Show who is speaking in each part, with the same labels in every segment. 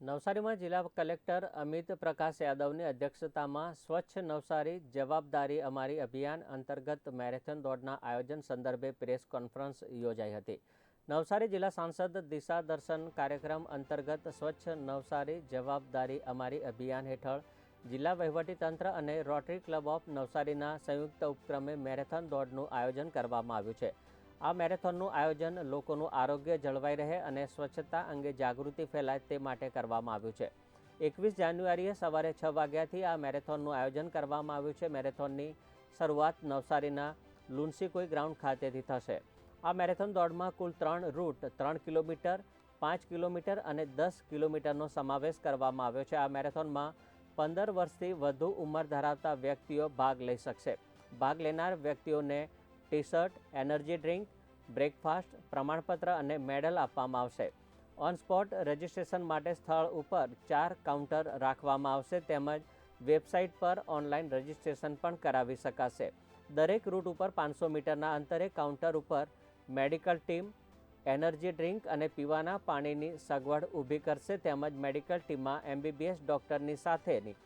Speaker 1: નવસારીમાં જિલ્લા કલેક્ટર અમિત પ્રકાશ યાદવની અધ્યક્ષતામાં સ્વચ્છ નવસારી જવાબદારી અમારી અભિયાન અંતર્ગત મેરેથોન દોડના આયોજન સંદર્ભે પ્રેસ કોન્ફરન્સ યોજાઈ હતી. નવસારી જિલ્લા સાંસદ દિશા દર્શન કાર્યક્રમ અંતર્ગત સ્વચ્છ નવસારી જવાબદારી અમારી અભિયાન હેઠળ જિલ્લા વહીવટીતંત્ર અને રોટરી ક્લબ ઓફ નવસારીના સંયુક્ત ઉપક્રમે મેરેથોન દોડનું આયોજન કરવામાં આવ્યું છે. આ મેરેથોનનું આયોજન લોકોનું આરોગ્ય જળવાઈ રહે અને સ્વચ્છતા અંગે જાગૃતિ ફેલાય તે માટે કરવામાં આવ્યું છે. એકવીસ જાન્યુઆરીએ સવારે છ વાગ્યાથી આ મેરેથોનનું આયોજન કરવામાં આવ્યું છે. મેરેથોનની શરૂઆત નવસારીના લુન્સીકોઈ ગ્રાઉન્ડ ખાતેથી થશે. આ મેરેથોન દોડમાં કુલ ત્રણ રૂટ, ત્રણ કિલોમીટર, પાંચ કિલોમીટર અને દસ કિલોમીટરનો સમાવેશ કરવામાં આવ્યો છે. આ મેરેથોનમાં પંદર વર્ષથી વધુ ઉંમર ધરાવતા વ્યક્તિઓ ભાગ લઈ શકશે. ભાગ લેનાર વ્યક્તિઓને T shirt energy drink, breakfast, પ્રમાણપત્ર અને મેડલ આપવામાં આવશે. ઓન સ્પોટ રજિસ્ટ્રેશન માટે સ્થળ ઉપર ચાર કાઉન્ટર રાખવામાં આવશે તેમજ વેબસાઇટ પર ઓનલાઈન રજિસ્ટ્રેશન પણ કરાવી શકાશે. દરેક રૂટ ઉપર પાંચસો મીટરના અંતરે કાઉન્ટર ઉપર મેડિકલ ટીમ, એનર્જી ડ્રિંક અને પીવાના પાણીની સગવડ ઊભી કરશે તેમજ મેડિકલ ટીમમાં એમબીબીએસ ડૉક્ટરની સાથેની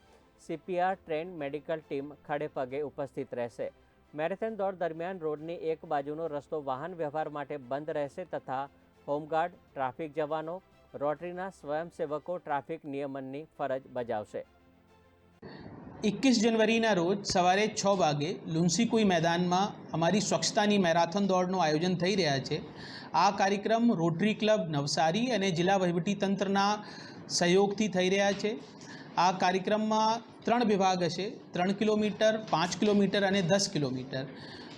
Speaker 1: સીપીઆર ટ્રેન મેડિકલ ટીમ ખડેપગે ઉપસ્થિત રહેશે. મેરેથોન દોડ દરમિયાન રોડની એક બાજુનો રસ્તો વાહન વ્યવહાર માટે બંધ રહેશે તથા હોમગાર્ડ, ટ્રાફિક જવાનો, રોટરીના સ્વયંસેવકો ટ્રાફિક નિયમનની ફરજ બજાવશે.
Speaker 2: એકવીસ જનવરીના રોજ સવારે છ વાગે લુન્સીકુઈ મેદાનમાં અમારી સ્વચ્છતાની મેરાથોન દોડનું આયોજન થઈ રહ્યા છે. આ કાર્યક્રમ રોટરી ક્લબ નવસારી અને જિલ્લા વહીવટીતંત્રના સહયોગથી થઈ રહ્યા છે. આ કાર્યક્રમમાં ત્રણ વિભાગ હશે. ત્રણ કિલોમીટર, પાંચ કિલોમીટર અને દસ કિલોમીટર.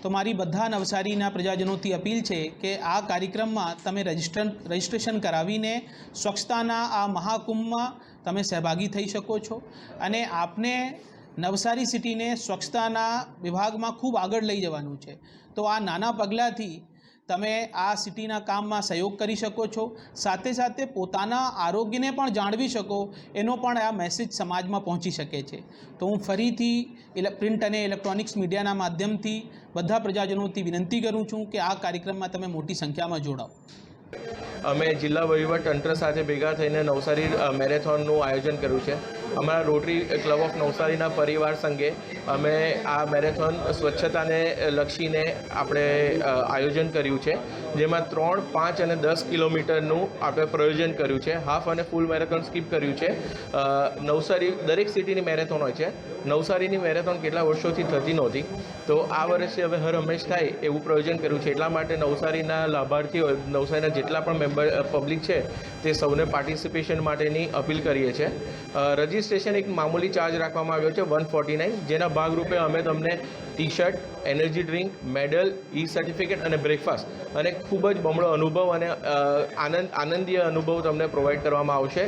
Speaker 2: તો મારી બધા નવસારીના પ્રજાજનોથી અપીલ છે કે આ કાર્યક્રમમાં તમે રજિસ્ટર, રજિસ્ટ્રેશન કરાવીને સ્વચ્છતાના આ મહાકુંભમાં તમે સહભાગી થઈ શકો છો. અને આપને નવસારી સિટીને સ્વચ્છતાના વિભાગમાં ખૂબ આગળ લઈ જવાનું છે. તો આ નાના પગલાંથી તમે આ સિટીના કામમાં સહયોગ કરી શકો છો. સાથે સાથે પોતાના આરોગ્યને પણ જાળવી શકો. એનો પણ આ મેસેજ સમાજમાં પહોંચી શકે છે. તો હું ફરીથી એટલે પ્રિન્ટ અને ઇલેક્ટ્રોનિક્સ મીડિયાના માધ્યમથી બધા પ્રજાજનોથી વિનંતી કરું છું કે આ કાર્યક્રમમાં તમે મોટી સંખ્યામાં જોડાઓ.
Speaker 3: અમે જિલ્લા વહીવટ તંત્ર સાથે ભેગા થઈને નવસારી મેરેથોનનું આયોજન કર્યું છે. અમારા રોટરી ક્લબ ઓફ નવસારીના પરિવાર સંઘે અમે આ મેરેથોન સ્વચ્છતાને લક્ષીને આપણે આયોજન કર્યું છે જેમાં ત્રણ પાંચ અને દસ કિલોમીટરનું આપણે પ્રયોજન કર્યું છે. હાફ અને ફૂલ મેરેથોન સ્કીપ કર્યું છે. નવસારી દરેક સિટીની મેરેથોન હોય છે. નવસારીની મેરેથોન કેટલા વર્ષોથી થતી નહોતી? તો આ વર્ષે હવે હર હંમેશ થાય એવું પ્રયોજન કર્યું છે. એટલા માટે નવસારીના લાભાર્થીઓ નવસારીના જેટલા પણ મેમ્બર પબ્લિક છે તે સૌને પાર્ટિસિપેશન માટેની અપીલ કરીએ છીએ. અ, રજિસ્ટ્રેશન એક મામૂલી ચાર્જ રાખવામાં આવ્યો છે, વન ફોર્ટી નાઇન, જેના ભાગરૂપે અમે તમને T shirt energy drink, medal E certificate અને બ્રેકફાસ્ટ અને ખૂબ જ બમણો અનુભવ અને આનંદ, આનંદીય અનુભવ તમને પ્રોવાઈડ કરવામાં આવશે.